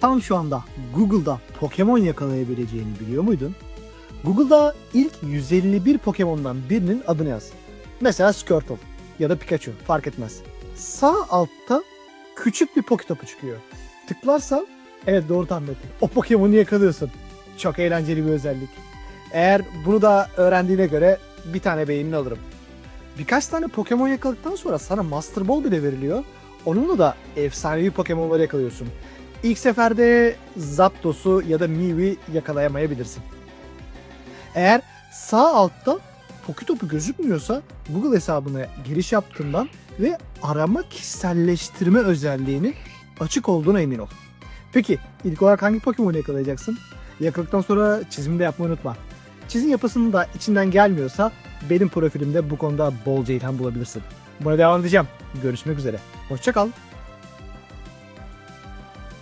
tam şu anda Google'da Pokemon yakalayabileceğini biliyor muydun? Google'da ilk 151 Pokemon'dan birinin adını yaz. Mesela Squirtle ya da Pikachu fark etmez. Sağ altta küçük bir Poketopu çıkıyor. Tıklarsan evet doğru tahmin ettin. O Pokemon'u yakalıyorsun. Çok eğlenceli bir özellik. Eğer bunu da öğrendiğine göre bir tane beynini alırım. Birkaç tane Pokemon yakaladıktan sonra sana Master Ball bile veriliyor. Onunla da efsanevi Pokemon'ları yakalıyorsun. İlk seferde Zapdos'u ya da Mii'yi yakalayamayabilirsin. Eğer sağ altta Poketopu gözükmüyorsa Google hesabına giriş yaptığından ve arama kişiselleştirme özelliğinin açık olduğuna emin ol. Peki ilk olarak hangi Pokemon'u yakalayacaksın? Yakaladıktan sonra çizimde yapmayı unutma. Çizim yapısının da içinden gelmiyorsa benim profilimde bu konuda bolca ilham bulabilirsin. Buna devam edeceğim. Görüşmek üzere. Hoşçakal.